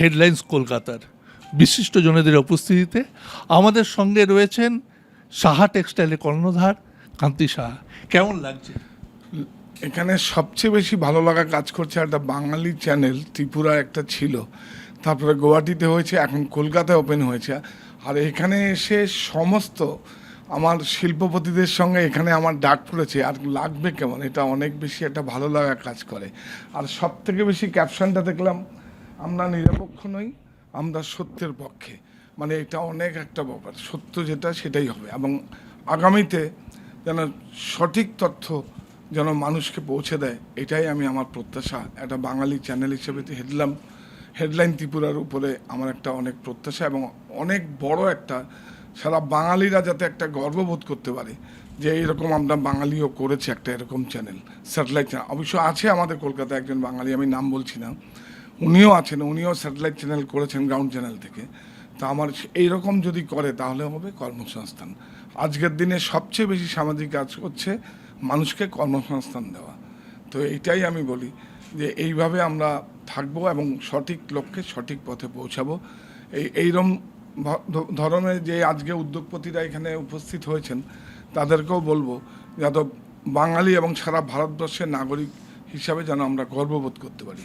Headlines কলকাতার। বিশিষ্ট জনেদের উপস্থিতিতে আমাদের সঙ্গে রয়েছেন সাহা টেক্সটাইলের কর্ণধার কান্তি সাহা। কেমন লাগছে? এখানে সবচেয়ে বেশি ভালো লাগা কাজ করছে একটা বাঙালি চ্যানেল, ত্রিপুরা একটা ছিল। তারপরে গুয়াহাটিতে হয়েছে, এখন কলকাতায় ওপেন হয়েছে। আর এখানে এসে সমস্ত আমার শিল্পপতিদের সঙ্গে এখানে আমার ডাক পড়েছে। আর লাগবে কেমন? এটা অনেক বেশি একটা ভালো লাগা কাজ করে। আর সব থেকে বেশি ক্যাপশনটা দেখলাম আমরা নিরপেক্ষ নই, আমরা সত্যের পক্ষে। মানে এটা অনেক একটা ব্যাপার। সত্য যেটা, সেটাই হবে। এবং আগামীতে যেন সঠিক তথ্য যেন মানুষকে পৌঁছে দেয়, এটাই আমি আমার প্রত্যাশা। একটা বাঙালি চ্যানেল হিসেবে হেডলাম। হেডলাইন ত্রিপুরার উপরে আমার একটা অনেক প্রত্যাশা এবং অনেক বড় একটা সারা বাঙালিরা যাতে একটা গর্ববোধ করতে পারে যে এইরকম আমরা বাঙালিও করেছে একটা এরকম চ্যানেল, স্যাটেলাইট চ্যানেল। অবশ্য আছে আমাদের কলকাতায় একজন বাঙালি, আমি নাম বলছি না। উনিও আছেন, উনিও স্যাটেলাইট চ্যানেল করেছেন গ্রাউন্ড চ্যানেল থেকে। তা আমার এইরকম যদি করে তাহলে হবে কর্মসংস্থান। আজকের দিনে সবচেয়ে বেশি সামাজিক কাজ হচ্ছে মানুষকে কর্মসংস্থান দেওয়া। তো এইটাই আমি বলি যে, এইভাবে আমরা থাকব এবং সঠিক লক্ষ্যে সঠিক পথে পৌঁছাবো। এই এইরকম ধরনের যে আজকে উদ্যোগপতিরা এখানে উপস্থিত হয়েছেন, তাদেরকেও বলব যাতে বাঙালি এবং সারা ভারতবর্ষের নাগরিক হিসাবে যেন আমরা গর্ববোধ করতে পারি।